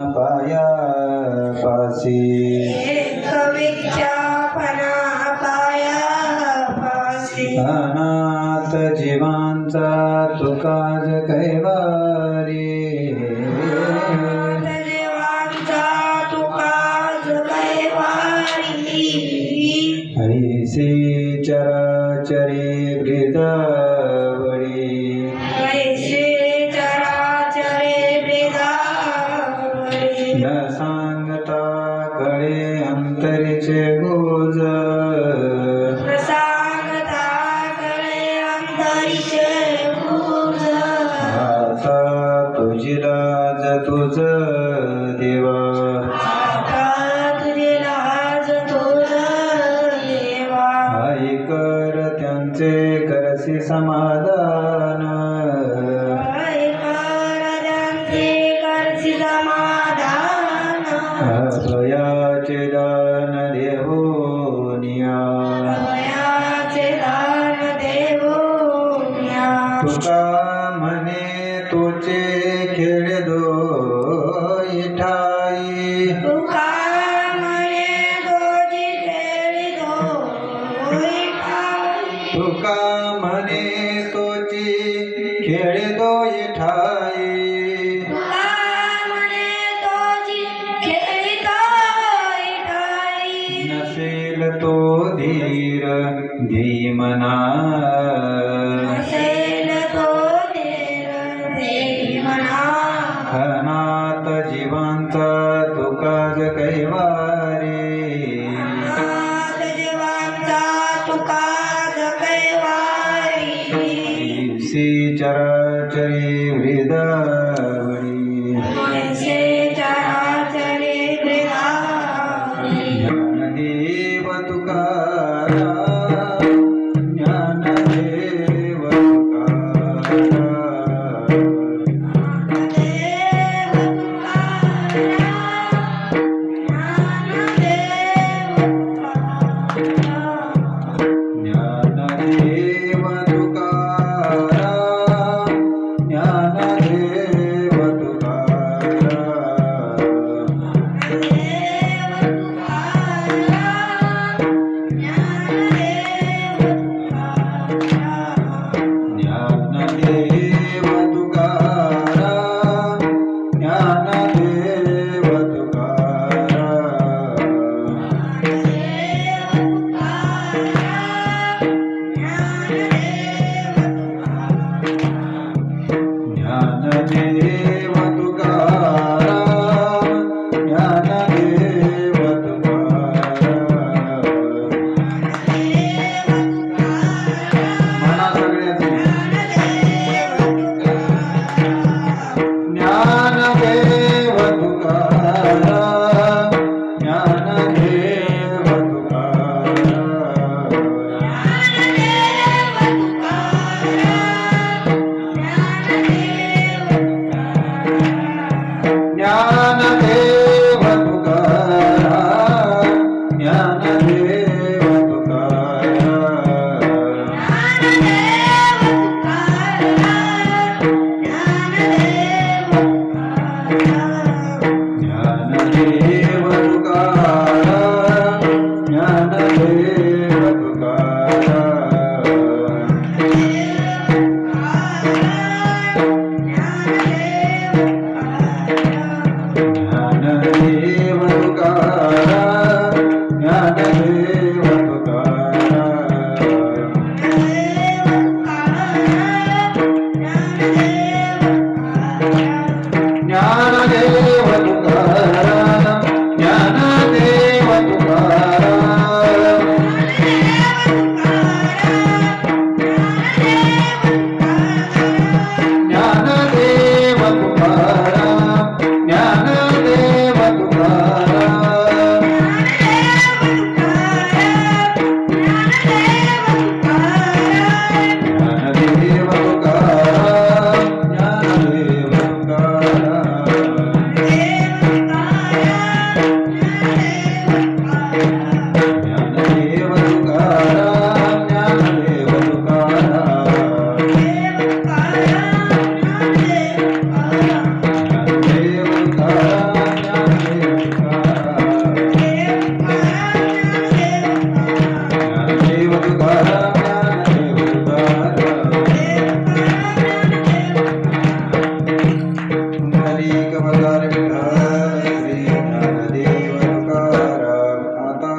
पाया पासी अनाथ जीवांचा तुकाज कैवारी. हरिसी चराचरी वृदा न सांगता कळे अंतरीचे गोज कळे अंतरीचे आता तुझी लाज तुझ देवा. आता तुझे लाज तुझ देवा. आई कर त्यांचे करसी समाधान. तुका म्हणे तुचे खेळ दो इठाई तुका म्हणे तुझे खेळ दो इठाई खेळ दो इठाई नसेल तो धीर धीमना चराचरे वृदावणी ज्ञानदेव तुकारा ज्ञानदेव तुकारा Yeah.